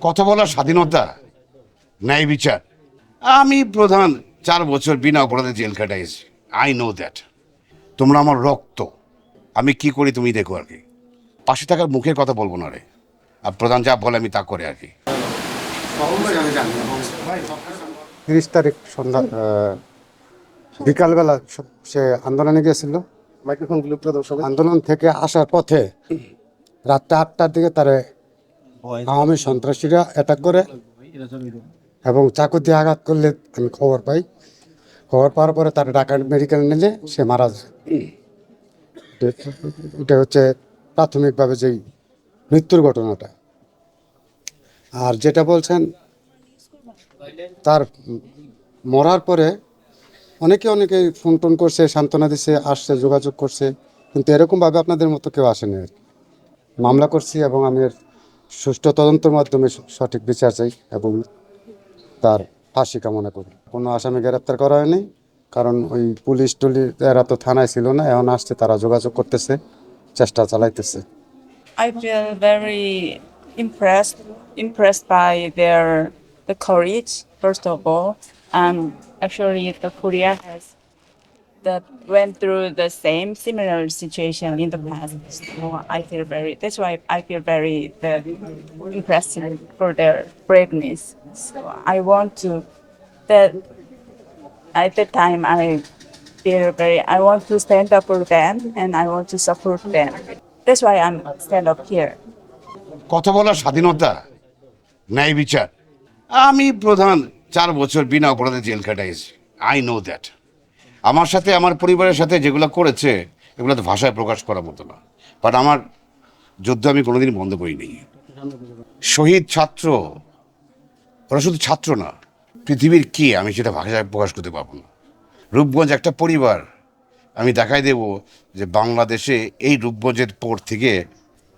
কথা বলার স্বাধীনতা? ন্যায় বিচার। আমি প্রধান চার বছর বিনা অপরাধে জেল কাটাইছি আই নো দ্যাট তোমরা আমার রক্ত। আমি কি করি তুমি দেখো আর কি। পাশে থাকার মুখের কথা বলব না রে। আর প্রধান যা বলে আমি তা করে আর কি। তিরিশ তারিখ সন্ধ্যা বিকালবেলা স- সে আন্দোলনে গিয়েছিল। মাইক্রোফোনগুলো আন্দোলন থেকে আসার পথে রাতটা আটটার দিকে তারে আওয়ামী সন্ত্রাসীরা অ্যাটাক করে এবং চাকু দিয়ে আঘাত করলে আমি খবর পাই। খবর পাওয়ার পরে তার ঢাকা মেডিকেল নিলে সে মারা যায়। এটা- হচ্ছে প্রাথমিকভাবে যেই মৃত্যুর ঘটনাটা। আর যেটা বলছেন, তার মরার পরে অনেকে অনেকে ফোন টোন করছে, সান্ত্বনা দিছে, আসছে, যোগাযোগ করছে, কিন্তু এরকমভাবে আপনাদের মতো কেউ আসেনি মামলা করছি এবং আমি সুষ্ঠু তদন্তের মাধ্যমে সঠিক বিচার চাই এবং তার ফাঁসি কামনা করি কোনো আসামি গ্রেপ্তার করা হয়নি কারণ ওই পুলিশ টুলিশ এরা তো থানায় ছিল না এখন আসছে তারা যোগাযোগ করতেছে চেষ্টা চালাইতেছে I feel very impressed impressed by their the courage first of all. Um, actually, the Korea has that went through the same similar situation in the past. So I feel very. That's why I feel very the, impressed for their braveness. So I want to that at that time I feel very. I want to stand up for them and I want to support them. That's why I'm stand up here. কথা বলার স্বাধীনতা ন্যায় বিচার আমি প্রধান চার বছর বিনা অপরাধে জেল কাটাইছি আই নো দ্যাট আমার সাথে, আমার পরিবারের সাথে যেগুলো করেছে, এগুলো তো ভাষায় প্রকাশ করার মতো না। বাট আমার যুদ্ধ আমি কোনোদিন বন্ধ করি করিনি। শহীদ ছাত্র, ওরা শুধু ছাত্র না, পৃথিবীর কি আমি সেটা ভাষায় প্রকাশ করতে পারব না। রূপগঞ্জ একটা পরিবার, আমি দেখাই দেব যে বাংলাদেশে এই রূপগঞ্জের পর থেকে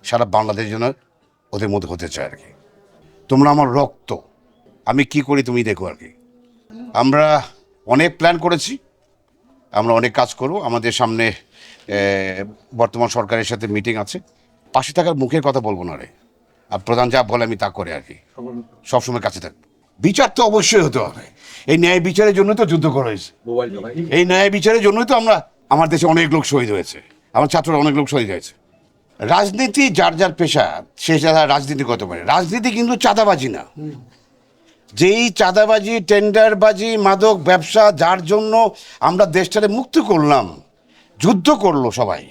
সারা বাংলাদেশ যেন ওদের মধ্যে হতে চায় আর কি। তোমরা আমার রক্ত, আমি কি করি তুমি দেখো আর কি। আমরা অনেক প্ল্যান করেছি আমরা অনেক কাজ করব। আমাদের সামনে বর্তমান সরকারের সাথে মিটিং আছে। পাশে থাকার মুখের কথা বলব না রে। আর প্রধান যা বলে আমি তা করে আর কি। সবসময় কাছে থাকব। বিচার তো অবশ্যই হতে হবে। এই ন্যায় বিচারের জন্য তো যুদ্ধ করা হয়েছে। এই ন্যায় বিচারের জন্যই তো আমরা আমার দেশে অনেক লোক শহীদ হয়েছে। আমার ছাত্ররা অনেক লোক শহীদ হয়েছে। রাজনীতি যার যার পেশা সে যারা রাজনীতি করতে পারে। রাজনীতি কিন্তু চাঁদাবাজি না। যেই চাঁদাবাজি, টেন্ডারবাজি, মাদক ব্যবসা, যার জন্য আমরা দেশটাকে মুক্ত করলাম, যুদ্ধ করল সবাই।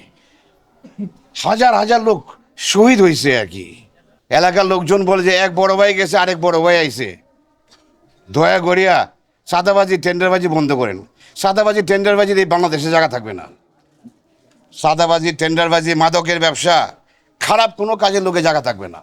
হাজার হাজার লোক শহীদ হয়েছে আর কি এলাকার লোকজন বলে যে এক বড় ভাই গেছে, আরেক বড় ভাই আইছে। দয়া গড়িয়া সাদাবাজি টেন্ডারবাজি বন্ধ করেন। সাদাবাজি টেন্ডারবাজির এই বাংলাদেশে জায়গা থাকবে না। সাদাবাজি টেন্ডারবাজি, মাদকের ব্যবসা, খারাপ কোনো কাজের লোকে জায়গা থাকবে না।